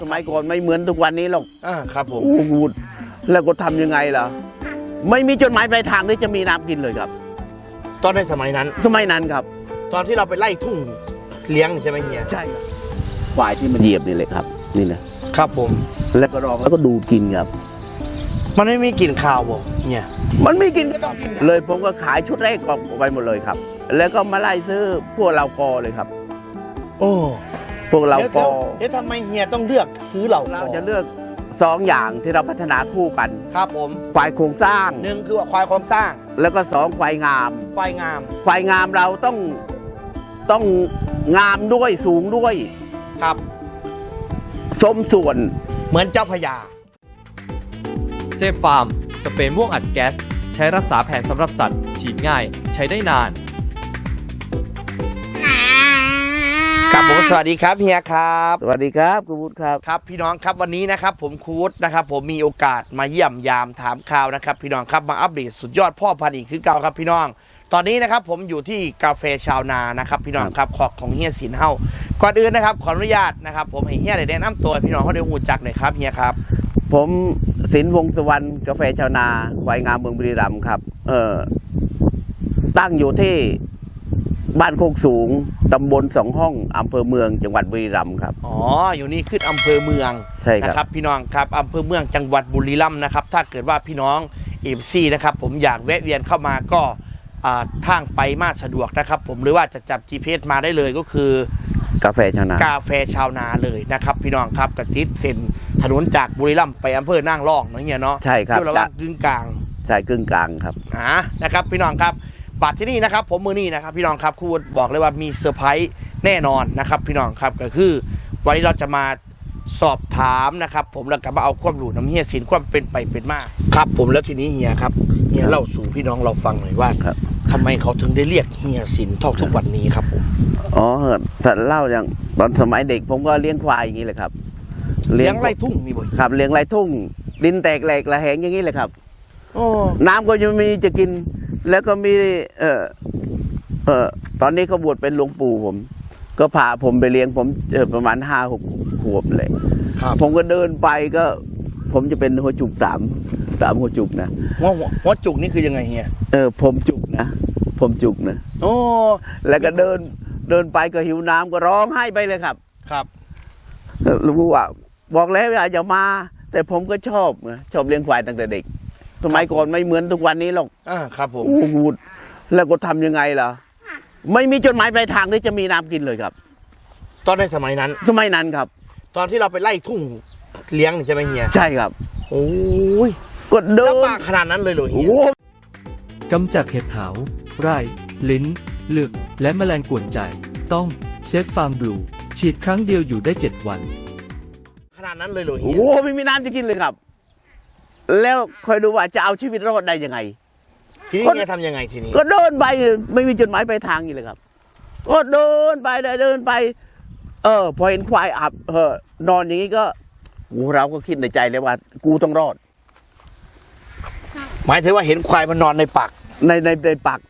สมัยก่อนไม่เหมือนทุกวันนี้หรอกอ่าครับผมโอ้โหแล้วก็ทำยังไงล่ะ ไม่มีจดหมายปลายทางที่จะมีน้ำกินเลยครับตอนในสมัยนั้น สมัยนั้นครับ ตอนที่เราไปไล่ทุ่งเลี้ยงใช่ไหมเฮียใช่ครับควายที่มันเหยียบนี่แหละครับ นี่นะครับผม แล้วก็รองแล้วก็ดูดกินครับ มันไม่มีกลิ่นคาวบ่เฮียมันไม่กินก็ต้องกินเลยผมก็ขายชุดแรกออกไปหมดเลยครับ แล้วก็มาไล่ซื้อพวกเรากอเลยครับ โอ้ พวกเราดี๋ยวกอเดี๋ยวทำไมเฮียต้องเลือกซื้อเหล่าเราจะเลือกสองอย่างที่เราพัฒนาคู่กัน ครับผมควายโครงสร้างหนึ่งคือว่าควายโครงสร้าง แล้วก็สองควายงาม ควายงาม ควายงามเราต้องต้องงามด้วยสูงด้วยครับ สมส่วนเหมือนเจ้าพญาเซฟฟาร์ม สเปรย์ม่วงอัดแก๊ส ใช้รักษาแผนสำหรับสัตว์ ฉีดง่าย ใช้ได้นาน ครับผมสวัสดีครับเฮียครับ สวัสดีครับคุณวุฒิครับครับพี่น้องครับวันนี้นะครับผมครูวุฒินะครับผมมีโอกาสมาเยี่ยมยามถามข่าวนะครับ พี่น้องครับมาอัปเดตสุดยอดพ่อพันธุ์อีกคือเก่าครับพี่น้อง ตอนนี้นะครับผมอยู่ที่กาแฟชาวนานะครับพี่น้องครับขอของเฮียสินเฮาก่อนอื่นนะครับขออนุญาตนะครับผมให้เฮียได้แนะนำตัวให้พี่น้องเขาได้หูจักหน่อยครับเฮียครับ ผมสินวงศ์สุวรรณกาแฟชาวนาควายงามเมืองบุรีรัมย์ครับ เออตั้งอยู่ที่ บ้านโคกสูง ตำบลสองห้อง อำเภอเมือง จังหวัดบุรีรัมย์ครับ อ๋อ อยู่นี่ขึ้นอำเภอเมืองใช่ครับนะครับ พี่น้องครับอำเภอเมืองจังหวัดบุรีรัมย์นะครับ ถ้าเกิดว่าพี่น้องเอฟซีนะครับ ผมอยากแวะเวียนเข้ามาก็อ่าทางไปมาสะดวกนะครับ ผมหรือว่าจะจับ GPS มาได้เลยก็คือ กาแฟชาวนา กาแฟชาวนาเลยนะครับ พี่น้องครับกระติดเส้นถนนจากบุรีรัมย์ไปอำเภอนั่งรองเนาะเฮียเนาะใช่ครับ อยู่ระหว่างกึ่งกลาง ใช่กึ่งกลางครับ อ่านะครับพี่น้องครับ บัตรที่นี่นะครับ ผมมือนี่นะครับ พี่น้องครับครูวุฒิบอกเลยว่ามีเซอร์ไพรส์แน่นอนนะครับ พี่น้องครับก็คือ วันนี้เราจะมาสอบถามนะครับ ผมแล้วก็มาเอาความรู้น้ำเฮียสินความเป็นไปเป็นมาครับ ผมแล้วทีนี้เฮียครับเฮียเล่าสู่พี่น้องเราฟังหน่อยว่าครับทำไมเขาถึงได้เรียกเฮียสินเท่าทุกวันนี้ครับผมอ๋อถ้าเล่าอย่างตอนสมัยเด็กผมก็เลี้ยงควายอย่างนี้เลยครับเลี้ยงไร่ทุ่งนี่บ่อยครับเลี้ยงไรทุ่ง ดินแตกแหลกระแหงอย่างนี้เลยครับโอ้น้ำก็ยังมีจะกิน แล้วก็มี เออเออตอนนี้เขาบวชเป็นหลวงปู่ผม ก็พาผมไปเลี้ยงผมเออประมาณห้าหกขวบเลย ครับผมก็เดินไปก็ ผมจะเป็นหัวจุกสามสามหัวจุกนะหัวหัวหัวจุกนี่คือยังไงเฮียเออ ผมจุกนะผมจุกนะโอ้แล้วก็เดินเดินไปก็หิวน้ำก็ร้องไห้ไปเลยครับ ครับหลวงปู่ว่า บอกแล้วว่าอย่ามา แต่ผมก็ชอบไงชอบเลี้ยงควายตั้งแต่เด็ก สมัยก่อนไม่เหมือนทุกวันนี้หรอกอ่าครับผมโอ้โหแล้วก็ทำยังไงล่ะ ไม่มีจดหมายปลายทางที่จะมีน้ำกินเลยครับ ตอนในสมัยนั้น สมัยนั้นครับ ตอนที่เราไปไล่ทุ่งเลี้ยงนี่ใช่ไหมเฮีย ใช่ครับ โอ้ยก็เดิแล้วนมากขนาดนั้นเลยเหรอโอ้เฮียโหกำจัดเห็บหาว ไร่ ลิ้นหลึก และแมลงกวนใจ ต้องเซฟฟาร์มบลูฉีดครั้งเดียวอยู่ได้ 7 วัน ขนาดนั้นเลยเหรอโอ้เฮียโหไม่มีน้ำจะกินเลยครับ แล้วคอยดูว่าจะเอาชีวิตรอดได้ยังไง ทีนี้คนเฮียทำยังไงทีนี้ก็เดินไปไม่มีจดหมายปลายทางอีกเลยครับ ก็เดินไปเดินไป เออ พอเห็นควายอับเออนอนอย่างนี้ก็โอ้เราก็คิดในใจเลยว่า กูต้องรอด หมายถึงว่าเห็นควายมันนอนในปัก ในในในปัก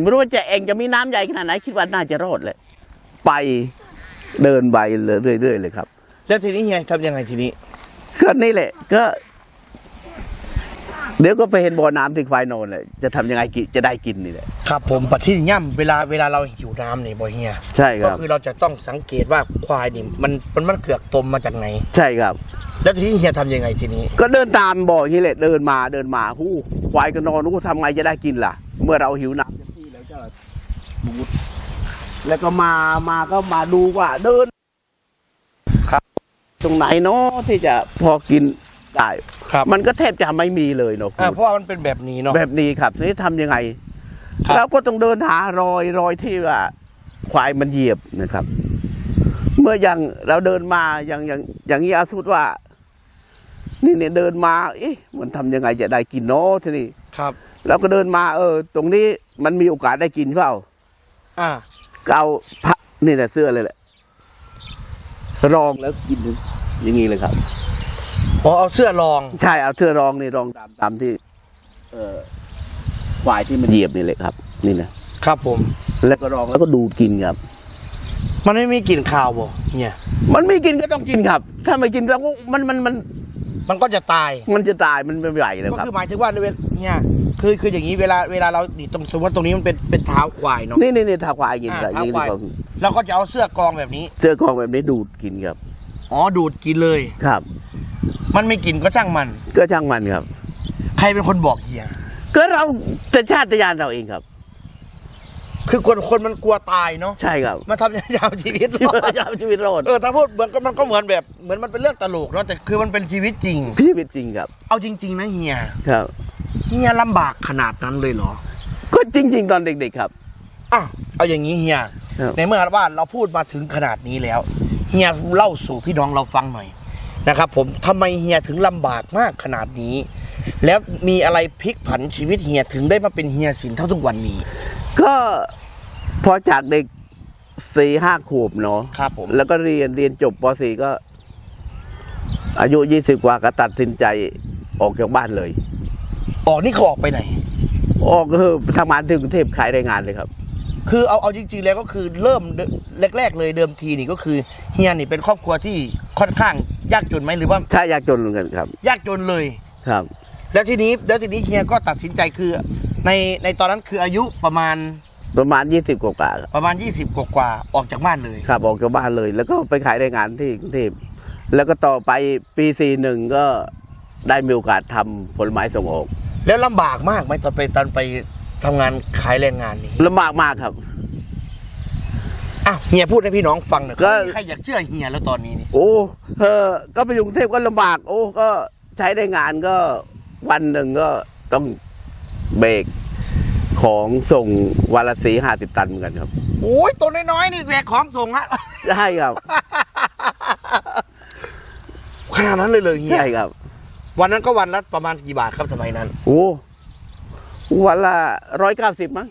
ไม่รู้ว่าจะเองจะมีน้ำใหญ่ขนาดไหน คิดว่าน่าจะรอดเลยไปเดินไปเรื่อยๆเลยครับ แล้วทีนี้เฮียทำยังไงทีนี้ ก็นี่แหละ ก็ เดี๋ยวก็ไปเห็นบ่อน้ำที่ควายนอนเลยจะทำยังไงกิจะได้กินนี่แหละ ครับผมปัดที่ย่ำเวลาเวลาเราหิวน้ำนี่บ่เฮียใช่คก็รับ คือเราจะต้องสังเกตว่าควายนี่มันมันมันเกือกตมมาจากไหน ใช่ครับ แล้วทีนี้เฮียทำยังไงทีนี้ ก็เดินตามบ่ออย่างนี้แหละเดินมาเดินมาหู้ควายก็นอนหู้ทำไงจะได้กินล่ะ เมื่อเราหิวน้ำเต็มที่แล้วจะบูดแล้วก็มามาก็มาดูว่าเดินครับ ตรงไหนเนาะที่จะพอกินได้ ครับมันก็แทบจะไม่มีเลยเนาะอ่าเพราะว่ามันเป็นแบบนี้เนาะแบบนี้ครับทีนี้ทำยังไงครับ เราก็ต้องเดินหารอยรอยที่ว่าควายมันเหยียบนะครับ เมื่ออย่างเราเดินมาอย่างอย่างอย่างนี้อาสุดว่า นี่เนี่ยเดินมา เอ๊ะมันทำยังไงจะได้กินเนาะทีนี้ครับเราก็เดินมาเออ ตรงนี้มันมีโอกาสได้กินเปล่า อ่าก็เอาพระนี่แหละเสื้อเลยแหละรองแล้วกินอย่างนี้เลยครับ อ๋อเอาเสื้อรอง ใช่เอาเสื้อรองนี่รองตามตามที่ เออควายที่มันเหยียบนี่แหละครับ นี่นะครับผม แล้วก็รองแล้วก็ดูดกินครับ มันไม่มีกลิ่นคาวบ่เนี่ยมันไม่กินก็ต้องกินครับ ถ้าไม่กินแล้วก็มันมันมันมันก็จะตาย มันจะตายมันไม่ไหวเลยก็ครับ คือหมายถึงว่าเวลาเนี่ยคือคืออย่างนี้เวลาเวลาเรานี่ตรงสมมติว่าตรงนี้มันเป็นเป็นเท้าควายเนาะ นี่นี่นี่ทาควายกินอ่าครับเท้านี่ควายครับเราก็จะเอาเสื้อกรองแบบนี้ เสื้อกองแบบนี้ดูดกินครับ อ๋อดูดกินเลย ครับ มันไม่กินก็ช่างมัน ก็ช่างมันครับ ใครเป็นคนบอกเฮียก็เราแต่ชาติยานเราเองครับ คือคนคนมันกลัวตายเนาะใช่ครับมันทำยาวชีวิตรอด ยาวชีวิตรอดเออถ้าพูดเหมือนก็มันก็เหมือนแบบเหมือนมันเป็นเรื่องตลกเนาะแต่คือมันเป็นชีวิตจริง ชีวิตจริงครับ เอาจริง ๆ นะเฮียครับ เฮียลำบากขนาดนั้นเลยเหรอก็จริง ๆ ตอนเด็กๆครับ อะเอาอย่างนี้เฮียครับ ในเมื่อว่าเราพูดมาถึงขนาดนี้แล้ว เฮียเล่าสู่พี่น้องเราฟังหน่อยนะครับ ผมทำไมเฮียถึงลำบากมากขนาดนี้ แล้วมีอะไรพลิกผันชีวิตเฮียถึงได้มาเป็นเฮียสินเท่าทุกวันนี้ ก็พอจากเด็กสี่ห้าขวบเนาะครับผม แล้วก็เรียนเรียนจบปสี่ก็ อายุยี่สิบกว่าก็ตัดสินใจออกจากบ้านเลย ออกนี่เขาออกไปไหน ออกก็คือทำงานถึงกรุงเทพขายแรงงานเลยครับ คือเอาเอาจริงๆแล้วก็คือเริ่มแรก ๆ เลยเดิมทีนี่ก็คือเฮียนี่เป็นครอบครัวที่ค่อนข้างยากจนไหมหรือว่าใช่ยากจนเหมือนกันครับ ยากจนเลยครับ แล้วทีนี้แล้วทีนี้เฮียก็ตัดสินใจคือในในตอนนั้นคืออายุประมาณประมาณยี่สิบกว่าๆครับประมาณ 20 กว่ากว่าๆออกจากบ้านเลยครับออกจากบ้านเลย แล้วก็ไปขายแรงงานที่กรุงเทพแล้วก็ต่อไปปีสี่หนึ่งก็ได้มีโอกาสทำผลไม้ส่งออก แล้วลำบากมากไหมตอนไปตอนไป ทำงานขายแรงงานนี้ลำบากมากครับอะเฮียพูดให้พี่น้องฟังหน่อยก็ใครอยากเชื่อเฮียแล้วตอนนี้นี่โอ้เออก็ไปอยู่กรุงเทพก็ลำบาก โอ้ก็ใช้ได้งานก็วันหนึ่งก็ต้องเบรกของส่งวันละสีห้าสิบตันเหมือนกันครับ โอ้ยตัวน้อยๆนี่แบกของส่งฮะ ใช่ครับ ขนาดนั้นเลยเลยเฮียใช่ครับ วันนั้นก็วันละประมาณกี่บาทครับสมัยนั้น โอ้ วันละร้อยเก้าสิบมั้ง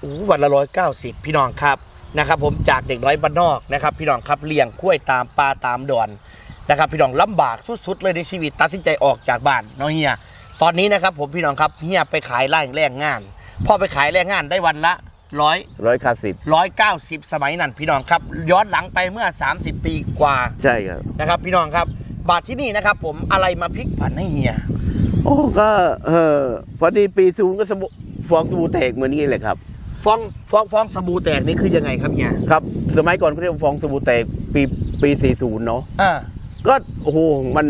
โอ้วันละร้อยเก้าสิบพี่น้องครับนะครับ ผมจากเด็กน้อยบ้านนอกนะครับ พี่น้องครับเลี้ยงกล้วยตามปลาตามดอนนะครับ พี่น้องลำบากสุดๆเลยในชีวิตตัดสินใจออกจากบ้านเนาะเฮียตอนนี้นะครับ ผมพี่น้องครับเฮียไปขายไร่แรงงานพอไปขายแรงงานได้วันละร้อยร้อยเก้าสิบร้อยเก้าสิบสมัยนั้นพี่น้องครับ ย้อนหลังไปเมื่อ 30 ปีกว่าใช่ครับนะครับ พี่น้องครับบาทที่นี่นะครับ ผมอะไรมาพลิกผันให้เฮีย โอ้ก็เออพอดีปีศูนย์ก็สบู่ฟองสบู่แตกเหมือนนี้เลยครับ ฟองฟองฟองสบู่แตกนี่คือยังไงครับเฮียครับ สมัยก่อนเขาเรียกว่าฟองสบู่แตกปีปีสี่ศูนย์เนาะอ่าก็โอ้โหมัน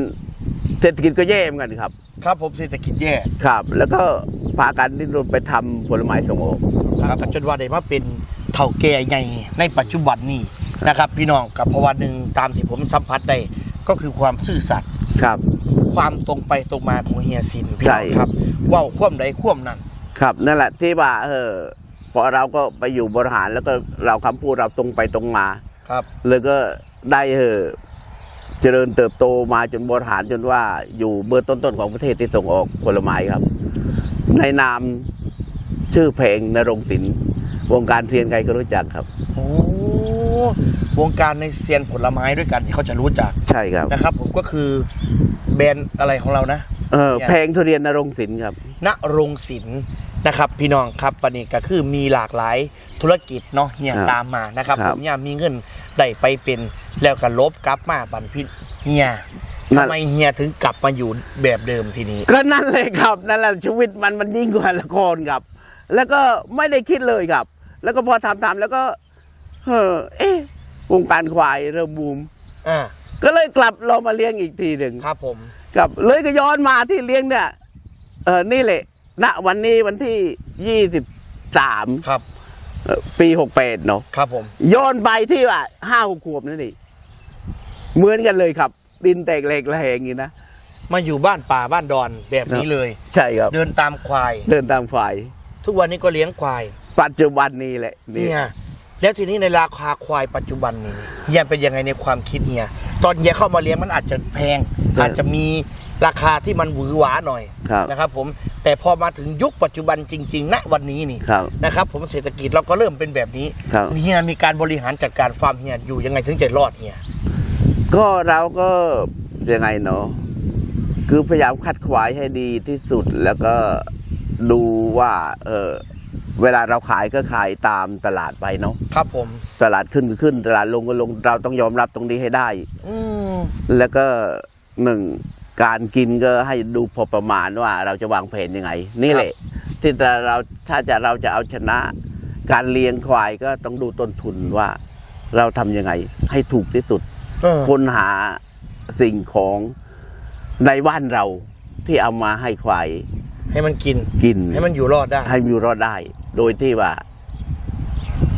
เศรษฐกิจก็แย่เหมือนกันครับ ครับผมเศรษฐกิจแย่ครับ แล้วก็พากันดิ้นรนไปทำผลไม้ส่งออก ครับจนว่าได้มาเป็นเถ่าแก่ใหญ่ในปัจจุบันนี้นะครับ พี่น้องกับเพราะว่าหนึ่งตามที่ผมสัมผัสได้ก็คือความซื่อสัตย์ ครับ ความตรงไปตรงมาของเฮียซินพี่น้องใช่ครับเว่าคว่ำใดคว่ำนั้น ครับนั่นแหละที่ว่าเออพอเราก็ไปอยู่บริหารแล้วก็เราคำพูดเราตรงไปตรงมาครับ เลยก็ได้เออเจริญเติบโตมาจนบริหารจนว่าอยู่เบอร์ต้นๆของประเทศที่ส่งออกผลไม้ครับ ในนามชื่อเพลงนรงศิลป์วงการเทียนใครก็รู้จักครับ โอ้ วงการในเซียนผลไม้ด้วยกันที่เขาจะรู้จักใช่ครับนะครับ ผมก็คือแบรนด์อะไรของเรานะเออเพลงทุเรียนนรงศิลป์ครับณรงศิลป์นะครับ พี่น้องครับวันนี้ก็คือมีหลากหลายธุรกิจเนาะเนี่ยครับตามมานะครับครัผบมเนี่ยมีเงินได้ไปเป็นแล้วก็ลบกลับมาบันพิเฮียนั่ทำนไมเฮียถึงกลับมาอยู่แบบเดิมทีนี้ ก็นั่นเลยครับนั่นแหละชีวิตมันมันยิ่งกว่าละครครับ แล้วก็ไม่ได้คิดเลยครับ แล้วก็พอทำทำแล้วก็ เออ เอ๊ะวงการควายเริ่มบูม อ่า ก็เลยกลับเรามาเลี้ยงอีกทีหนึ่งครับผมครับเลยก็ย้อนมาที่เลี้ยงเนี่ย เออนี่แหละ ณ วันนี้วันที่ยี่สิบสามครับ ปีหกแปดเนาะ ครับผม ย้อนไปที่ว่าห้าหกขวบนั่นเองเหมือนกันเลยครับ ดินแตกเหล็กระแหงอย่างนี้นะ มาอยู่บ้านป่าบ้านดอนแบบนี้เลย ใช่ครับ เดินตามควาย เดินตามฝ่าย ทุกวันนี้ก็เลี้ยงควาย ปัจจุบันนี้แหละนี่เนี่ย แล้วทีนี้ในราคาควายปัจจุบันนี้เฮียเป็นยังไงในความคิดเฮียตอนเฮียเข้ามาเลี้ยงมันอาจจะแพง อาจจะมีราคาที่มันหวือหวาหน่อยครับนะครับ ผมแต่พอมาถึงยุคปัจจุบันจริงๆณวันนี้นี่ครับนะครับ ผมเศรษฐกิจเราก็เริ่มเป็นแบบนี้ครับเฮียมีการบริหารจัดการฟาร์มเฮียอยู่ยังไงถึงจะรอดเฮียก็เราก็ยังไงเนาะคือพยายามคัดควายให้ดีที่สุดแล้วก็ดูว่า เออ เวลาเราขายก็ขายตามตลาดไปเนาะครับผม ตลาดขึ้นก็ขึ้น ตลาดลงก็ลงเราต้องยอมรับตรงนี้ให้ได้ อืมแล้วก็หนึ่งการกินก็ให้ดูพอประมาณว่าเราจะวางแผนยังไง นี่แหละ ที่แต่เราถ้าจะเราจะเอาชนะ การเลี้ยงควายก็ต้องดูต้นทุนว่า เราทำยังไง ให้ถูกที่สุด เออค้นหาสิ่งของในบ้านเราที่เอามาให้ควายให้มันกินกินให้มันอยู่รอดได้ ให้อยู่รอดได้ โดยที่ว่า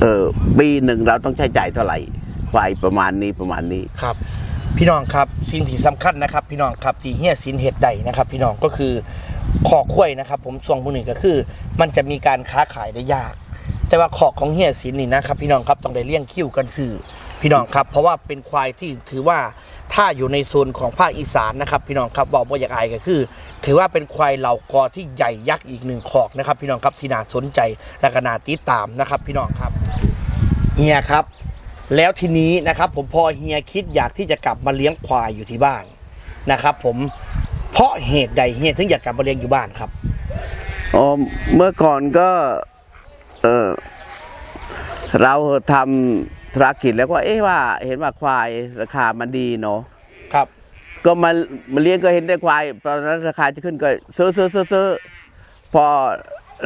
เออปีหนึ่งเราต้องใช้จ่ายเท่าไหร่ควายประมาณนี้ประมาณนี้ครับ พี่น้องครับสิ่งที่สำคัญนะครับ พี่น้องครับที่เฮียสินเห็ดใดนะครับ พี่น้องก็คือขอกล้วยนะครับ ผมส่วงพวกนี้ก็คือ มันจะมีการค้าขายได้ยาก แต่ว่าขอกของเฮียสินนี่นะครับ พี่น้องครับต้องได้เลี้ยงคิ้วกันสื่อพี่น้องครับ เพราะว่าเป็นควายที่ถือว่า ถ้าอยู่ในโซนของภาคอีสานนะครับ พี่น้องครับบอกว่าอยากอายก็คือ ถือว่าเป็นควายเหล่ากอที่ใหญ่ยักษ์อีกหนึ่งขอกนะครับ พี่น้องครับที่น่าสนใจและก็น่าติดตามนะครับ พี่น้องครับเฮียครับ แล้วทีนี้นะครับ ผมพอเฮียคิดอยากที่จะกลับมาเลี้ยงควายอยู่ที่บ้านนะครับ ผมเพราะเหตุใดเฮียถึงอยากกลับมาเลี้ยงอยู่บ้านครับอ๋อเมื่อก่อนก็ เออเราทำ ธุรกิจแล้วก็เอ๊ะว่าเห็นว่าควายราคามันดีเนาะครับ ก็มามาเลี้ยงก็เห็นได้ควายตอนนั้นราคาจะขึ้นก็ซื้อซื้อซื้อซื้อพอ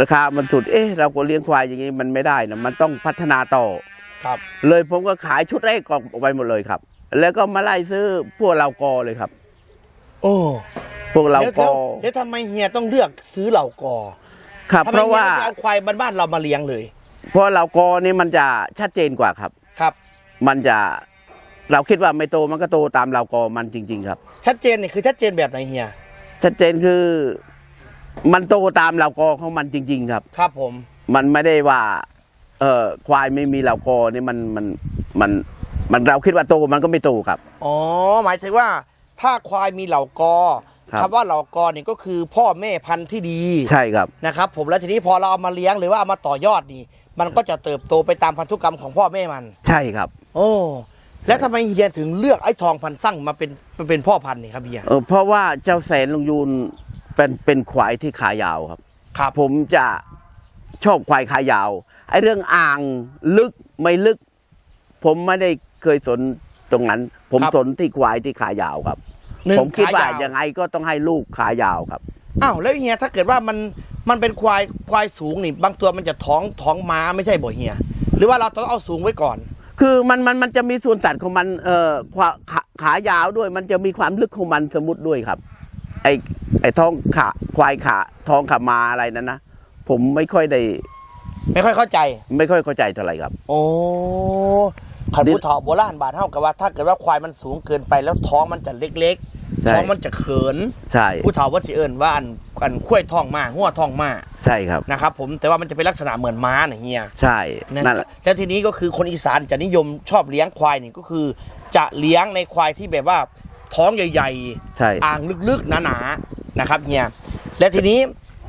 ราคามันสุดเอ๊ะเราก็เลี้ยงควายอย่างนี้มันไม่ได้นะมันต้องพัฒนาต่อครับ เลยผมก็ขายชุดแรกออกไปหมดเลยครับ แล้วก็มาไล่ซื้อพวกเรากอเลยครับ โอ้พวกเราแล้วกอแล้วทำไมเฮียต้องเลือกซื้อเหล่ากอครับทำไมเพราะเฮียว่าไม่เอาควายบ้านๆเรามาเลี้ยงเลย เพราะเรากอนี่มันจะชัดเจนกว่าครับ ครับ มันจะเราคิดว่าไม่โตมันก็โตตามเรากอมันจริง ๆ ครับ ชัดเจนนี่คือชัดเจนแบบไหนเฮียชัดเจนคือมันโตตามเรากอของมันจริง ๆ ครับ ครับผม มันไม่ได้ว่า เออควายไม่มีเรากอนี่มันมันมันมันเราคิดว่าโตมันก็ไม่โตครับ อ๋อ หมายถึงว่า ถ้าควายมีเหล่ากอครับ คำว่าเหล่ากอนี่ก็คือพ่อแม่พันธุ์ที่ดีใช่ครับ นะครับ ผมแล้วทีนี้พอเราเอามาเลี้ยงหรือว่าเอามาต่อยอดนี่ มันก็จะเติบโตไปตามพันธุกรรมของพ่อแม่มัน ใช่ครับ โอ้แล้วทำไมเฮียถึงเลือกไอ้ทองพันสั่งมาเป็นมาเป็นพ่อพันธุ์นี่ครับเฮียเออเพราะว่าเจ้าแสนลงยูนเป็นเป็นควายที่ขายาวครับ ครับผมจะชอบควายขายาว ไอ้เรื่องอ่างลึกไม่ลึก ผมไม่ได้เคยสนตรงนั้น ผมสนที่ควายที่ขายาวครับ หนึ่งผมคิดว่าขยยังไงก็ต้องให้ลูกขายาวครับ อ้าวแล้วเฮียถ้าเกิดว่ามัน มันเป็นควายควายสูงนี่ บางตัวมันจะท้องท้องม้าไม่ใช่บ่เฮีย หรือว่าเราต้องเอาสูงไว้ก่อน คือมันมันมันจะมีส่วนสัตว์ของมันเอ่อขาขาขายาวด้วย มันจะมีความลึกของมันสมมติด้วยครับ ไอไอท้องขาควายขาท้องขามาอะไรนั้นนะผมไม่ค่อยได้ ไม่ค่อยเข้าใจ ไม่ค่อยเข้าใจเท่าไหร่ครับ โอ้ขันผู้เฒ่าโบราณบาทเท่ากับว่า ถ้าเกิดว่าควายมันสูงเกินไปแล้วท้องมันจะเล็ก ใช่ๆท้องมันจะเขินใช่ผู้เฒ่าวัดสิเอิญว่าอันอันคุ้ยท้องมาหัวท้องมาใช่ครับ นะครับ ผมแต่ว่ามันจะเป็นลักษณะเหมือนม้าเนี่ยเฮียใช่นะนั่นแหละแล้วทีนี้ก็คือคนอีสานจะนิยมชอบเลี้ยงควายนี่ก็คือ จะเลี้ยงในควายที่แบบว่าท้องใหญ่ใช่ๆอ่างลึกๆหนาๆนะครับเฮียและทีนี้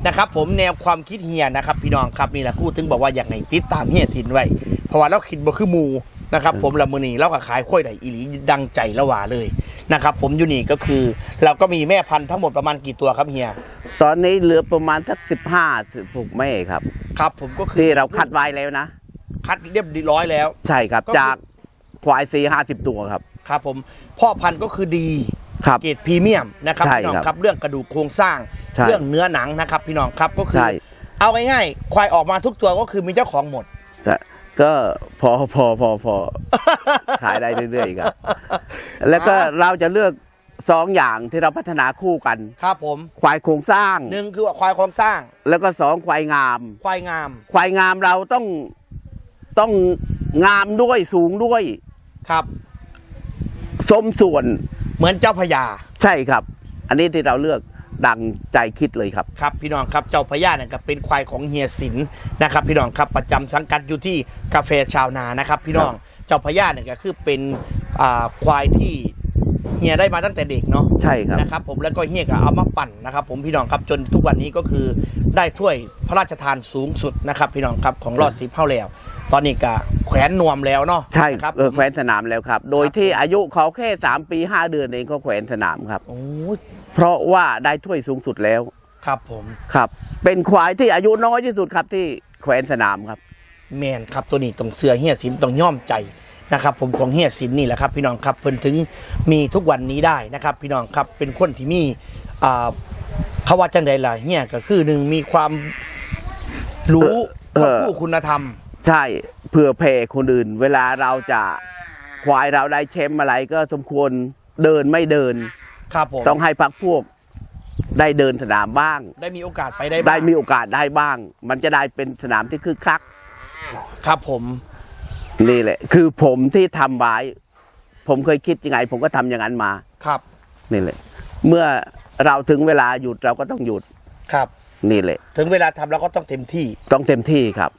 นะครับผมแนวความคิดเฮียนะครับพี่น้องครับนี่แหละคู่ถึงบอกว่าอยากให้ติดตามเฮียสินไว้เพราะว่าเราคิดบ่คือหมูนะครับผมละมือนี้เราก็ขายข้อยได้อีหลีดังใจละหว่าเลย นะครับผมอยู่นี่ก็คือ เราก็มีแม่พันธุ์ทั้งหมดประมาณกี่ตัวครับเฮียตอนนี้เหลือประมาณสักสิบห้าสิบหกแม่ครับ ครับ ผมก็คือที่เราคัดไว้แล้วนะ คัดเรียบร้อยแล้ว ใช่ครับ ก็คือ จากควายสี่ห้าสิบตัวครับ ครับผมพ่อพันธุ์ก็คือดีครับ เกรดพรีเมียมนะครับใช่พี่น้องครับครับเรื่องกระดูกโครงสร้างใช่ เรื่องเนื้อหนังนะครับ พี่น้องครับก็คือ ใช่เอาง่ายๆควายออกมาทุกตัวก็คือมีเจ้าของหมด แต่ก็พอพอพอพอขายได้เรื่อยๆครับ แล้วก็เราจะเลือกสองอย่างที่เราพัฒนาคู่กัน ครับผมควายโครงสร้างหนึ่งคือควายโครงสร้าง แล้วก็สองควายงาม ควายงาม ควายงามเราต้องต้องงามด้วยสูงด้วยครับ สมส่วนเหมือนเจ้าพญาใช่ครับ อันนี้ที่เราเลือกดังใจคิดเลยครับ ครับพี่น้องครับเจ้าพญาเนี่ยก็เป็นควายของเฮียสินนะครับ พี่น้องครับประจำสังกัดอยู่ที่กาแฟชาวนานะครับ พี่น้อง เจ้าพญาเนี่ยก็คือเป็นอ่าควายที่เฮียได้มาตั้งแต่เด็กเนาะใช่ครับ นะครับผมแล้วก็เฮียก็เอามาปั่นนะครับ ผมพี่น้องครับจนทุกวันนี้ก็คือได้ถ้วยพระราชทานสูงสุดนะครับพี่น้องครับของรอดสีเผาแล้ว ตอนนี้ก็แขวนนวมแล้วเนาะใช่นะครับเออผมแขวนสนามแล้วครับ โดยที่อายุเขาแค่สามปีห้าเดือนเองก็แขวนสนามครับ โอ้ยเพราะว่าได้ถ้วยสูงสุดแล้วครับผม ครับ เป็นควายที่อายุน้อยที่สุดครับที่แขวนสนามครับ แมนครับตัวนี้ต้องเสือเฮียสินต้องย่อมใจนะครับผมของเฮียสินนี่แหละครับ พี่น้องครับเพิ่นถึงมีทุกวันนี้ได้นะครับ พี่น้องครับเป็นคนที่มีอ่าเขาว่าจังใดล่ะเฮียก็คือหนึ่งมีความรู้เออผู้คุณธรรม ใช่เพื่อแผ่คนอื่น เวลาเราจะควายเราได้แชมป์อะไรก็สมควรเดินไม่เดิน ครับผมต้องให้พักพวกได้เดินสนามบ้าง ได้มีโอกาสไปได้ได้บ้างมีโอกาสได้บ้าง มันจะได้เป็นสนามที่คึกคัก ครับผม นี่แหละ คือผมที่ทำไว้ ผมเคยคิดยังไง ผมก็ทำอย่างนั้นมา ครับ นี่แหละ เมื่อเราถึงเวลาหยุดเราก็ต้องหยุด ครับ นี่แหละ ถึงเวลาทำเราก็ต้องเต็มที่ ต้องเต็มที่ครับ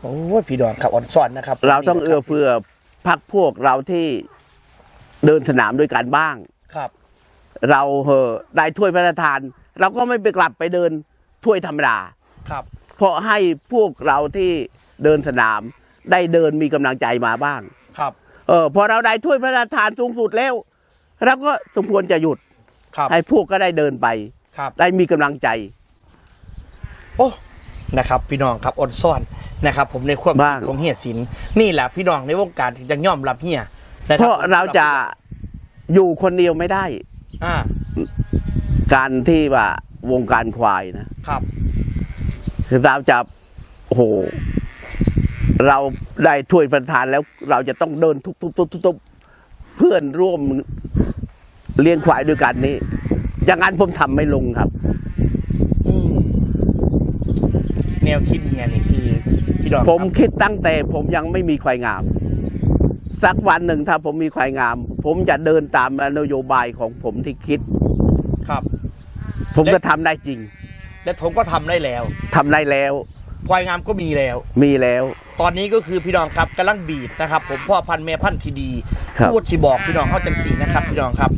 โอ้ยพี่ดอนครับอ่อนซ่อนนะครับเราต้องเอื้อเฟื้อพักพวกเราที่เดินสนามด้วยกันบ้าง ครับ เราเหอะได้ถ้วยพระราชทาน เราก็ไม่ไปกลับไปเดินถ้วยธรรมดา ครับ เพราะให้พวกเราที่เดินสนามได้เดินมีกำลังใจมาบ้าง ครับ เออพอเราได้ถ้วยพระราชทานสูงสุดแล้วเราก็สมควรจะหยุด ครับ ให้พวกก็ได้เดินไป ครับ ได้มีกำลังใจ โอ้ นะครับ พี่น้องครับอ่อนซ่อนนะครับ ผมในความบ้างคิดของเฮียสินนี่แหละพี่น้องในวงการที่จะย่อมรับเฮียนะคเพบราะเราจะอยู่คนเดียวไม่ได้ อ่า การที่ว่าวงการควายนะ ครับ คือเราจะโอ้โหเราได้ถ้วยประธานแล้วเราจะต้องเดินทุบทุบทุบทุบทุบเพื่อนร่วมเลี้ยงควายด้วยกันนี่อย่างนั้นผมทำไม่ลงครับอืมแนวคิดเฮียนี่คือพี่น้องผมครับคิดตั้งแต่ ผมยังไม่มีควายงาม สักวันหนึ่งถ้าผมมีควายงาม ผมจะเดินตามนโยบายของผมที่คิดครับ ผมก็ทำได้จริง และผมก็ทำได้แล้ว ทำได้แล้ว ควายงามก็มีแล้ว มีแล้ว ตอนนี้ก็คือพี่น้องครับกำลังบีบนะครับ ผมพ่อพันธุ์แม่พันธุ์ที่ดีครับ พูดที่บอกพี่น้องเข้าจังสีนะครับ พี่น้องครับ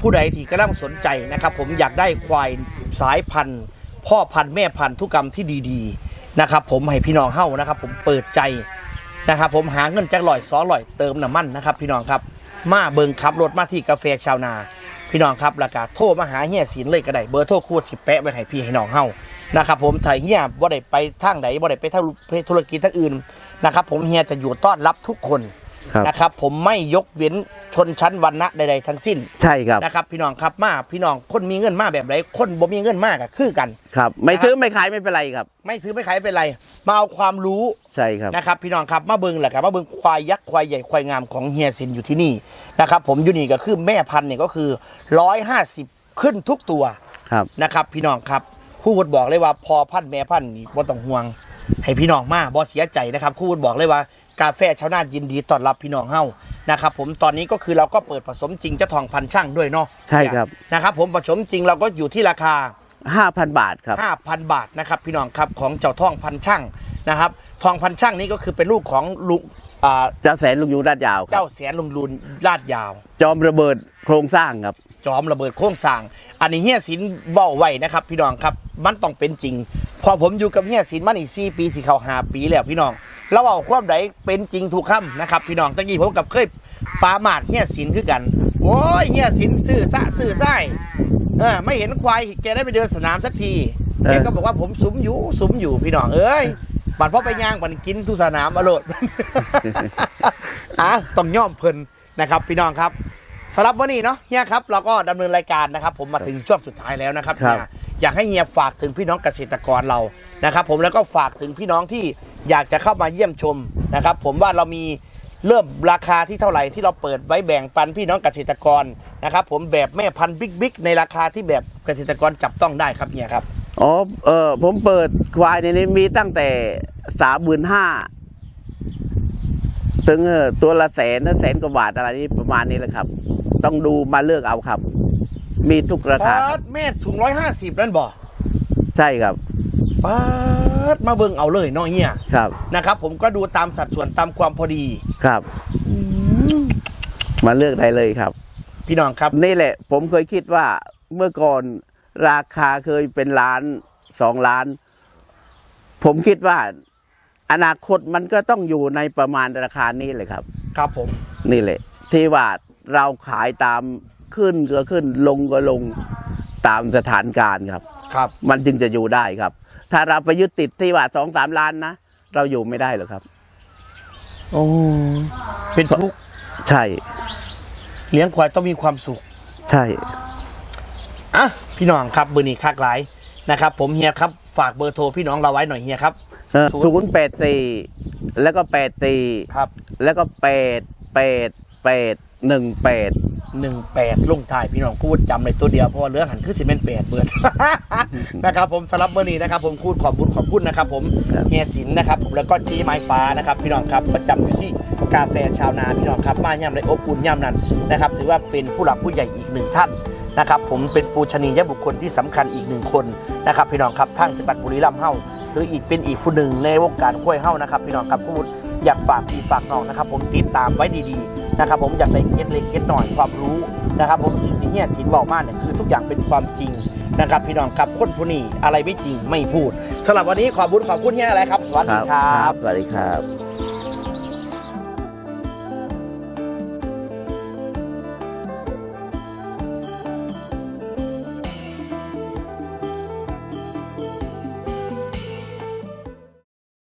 ผู้ใดที่กำลังสนใจนะครับ ผมอยากได้ควายสายพันธุ์ พ่อพันธุ์แม่พันธุ์ทุกกรรมที่ดีๆนะครับ ผมให้พี่น้องเข้านะครับ ผมเปิดใจนะครับ ผมหาเงินจากลอยสอลอยเติมน้ำมันนะครับ พี่น้องครับ มาเบิงขับรถมาที่กาแฟชาวนา พี่น้องครับแล้วก็โทรมาหาเฮียศิลเลยก็ได้เบอร์โทรคูดสิแปะไว้ให้พี่ให้น้องเฮานะครับผมถ่ายเฮียบ่ได้ไปทางไหนบ่ได้ไปทางธุรกิจทางอื่นนะครับผมเฮียจะอยู่ต้อนรับทุกคน ครับ นะครับ ผมไม่ยกเว้นชนชั้นวรรณะใดๆทั้งสิ้นใช่ครับนะครับ พี่น้องครับมาพี่น้องคนมีเงินมาแบบไหนคนบ่มีเงินมากอะคือกัน ครับ ไม่ซื้อไม่ขายไม่เป็นไรครับ ไม่ซื้อไม่ขายไม่เป็นไร มาเอาความรู้ใช่ครับ นะครับ พี่น้องครับมาเบิงแหละครับมาเบิงควายยักษ์ควายใหญ่ควายงามของเฮียซินอยู่ที่นี่นะครับ ผมอยู่นี่ก็คือแม่พันธุ์เนี่ยก็คือร้อยห้าสิบขึ้นทุกตัวครับ นะครับ พี่น้องครับครู่วุฒิบอกเลยว่าพอพันธุ์แม่พันธุ์นี่บ่ต้องห่วง ให้พี่น้องมาบ่เสียใจนะครับครู่วุฒิบอกเลยว่า กาแฟชาวนายินดีต้อนรับพี่น้องเฮานะครับผมตอนนี้ก็คือเราก็เปิดผสมจริงเจ้าทองพันช่างด้วยเนาะใช่ครับนะครับ ผมผสมจริงเราก็อยู่ที่ราคาห้าพันบาทครับ5,000 บาทนะครับพี่น้องครับของเจ้าทองพันช่างนะครับทองพันช่างนี้ก็คือเป็นลูกของลุงอ่าเจ้าแสนลุงยูราดยาวครัเจ้าบแสนลุงลุนลาดยาว จอมระเบิดโครงสร้างครับ จอมระเบิดโค้งสร้าง อันนี้เฮียสินเว้าไว้นะครับ พี่น้องครับมันต้องเป็นจริง พอผมอยู่กับเฮียสินมาอีก4ปีสิเข้า5ปีแล้วพี่น้อง แล้วเอาความใดเป็นจริงถูกคำนะครับ พี่น้องตะกี้ผมกับเคยปาหมาดเฮียสินคือกัน โอ้ยเฮียสินซื่อซะซื่อไส้เออไม่เห็นควายแกได้ไปเดินสนามสักทีเอแกอก็บอกว่าผมสุมอยู่สุมอยู่พี่น้องเอ้ยบัดพ่อไปย่างบัดกินทุสนามอรดอะต้องย่อมเพลินนะครับ พี่น้องครับสำหรับวันนี้เนาะเฮียครับเราก็ดำเนินรายการนะครับ ผมมาถึงช่วงสุดท้ายแล้วนะครับครับเฮียอยากให้เฮียฝากถึงพี่น้องเกษตรกรเรานะครับ ผมแล้วก็ฝากถึงพี่น้องที่ อยากจะเข้ามาเยี่ยมชมนะครับ ผมว่าเรามีเริ่มราคาที่เท่าไหร่ที่เราเปิดไว้แบ่งปันพี่น้องเกษตรกรนะครับ ผมแบบแม่พันธุ์บิ๊กๆในราคาที่แบบเกษตรกรจับต้องได้ครับเฮียครับอ๋อเออผมเปิดควายในนี้มีตั้งแต่สามหมื่นห้าถึงเออตัวละแสนแสนกว่าบาทอะไรนี่ประมาณนี้แหละครับ ต้องดูมาเลือกเอาครับ มีทุกราคาครับแม่สูงร้อยห้าสิบนั่นบ่ใช่ครับ ป๊าดมาเบิ่งเอาเลยเนาะเฮียครับ นะครับ ผมก็ดูตามสัดส่วนตามความพอดีครับ มาเลือกได้เลยครับ พี่น้องครับ นี่แหละ ผมเคยคิดว่าเมื่อก่อนราคาเคยเป็นล้านสองล้าน ผมคิดว่า อนาคตมันก็ต้องอยู่ในประมาณราคานี้เลยครับ ครับผม นี่แหละ ที่ว่าเราขายตามขึ้นก็ขึ้นลงก็ลง ตามสถานการณ์ครับ ครับ มันจึงจะอยู่ได้ครับ ถ้าเราไปยึดติดที่ว่าสองสามล้านนะ เราอยู่ไม่ได้หรอกครับ โอ้เป็นทุกข์ใช่ เลี้ยงควายต้องมีความสุข ใช่ อะ พี่น้องครับเบอร์นี้คักหลายนะครับ ผมเฮียครับ ฝากเบอร์โทรพี่น้องเราไว้หน่อยเฮียครับศูนย์แปดสี่แล้วก็แปดสี่ครับ แล้วก็แปดแปดแปด หนึ่งแปดหนึ่งแปดลงท้ายพี่น้องคูดจำในตัวเดียวเพราะว่าเรื่องหันคือสิเป็นแปดเบิร์ดนะครับผมสำหรับเบอร์นี้นะครับผมคูดขอบคุณขอบคุณนะครับ ผมเฮียสินนะครับผมแล้วก็จีไม้ฟ้านะครับ พี่น้องครับประจำอยู่ที่กาแฟชาวนาพี่น้องครับมาย่ำในอบอุ่นย่ำนั้นนะครับ ถือว่าเป็นผู้หลักผู้ใหญ่อีกหนึ่งท่านนะครับผมเป็นปูชนียบุคคลที่สำคัญอีกหนึ่งคนนะครับ พี่น้องครับทั้งจังหวัดบุรีรัมย์เฮาหรืออีกเป็นอีกผู้หนึ่งในวงการกล้วยเฮานะครับ พี่น้องครับพูดอยากฝากพี่ฝากน้องนะครับ ผมติดตามไว้ดีๆ นะครับผมอยากได้เก็ตเล็กเก็ตหน่อยความรู้นะครับผมสิ่งที่เฮียสินบอกมาเนี่ยคือทุกอย่างเป็นความจริงนะครับพี่น้องครับคนผู้นี้อะไรไม่จริงไม่พูดสำหรับวันนี้ขอบคุณขอบคุณเฮียอะไรครับ สวัสดีครับ สวัสดีครับ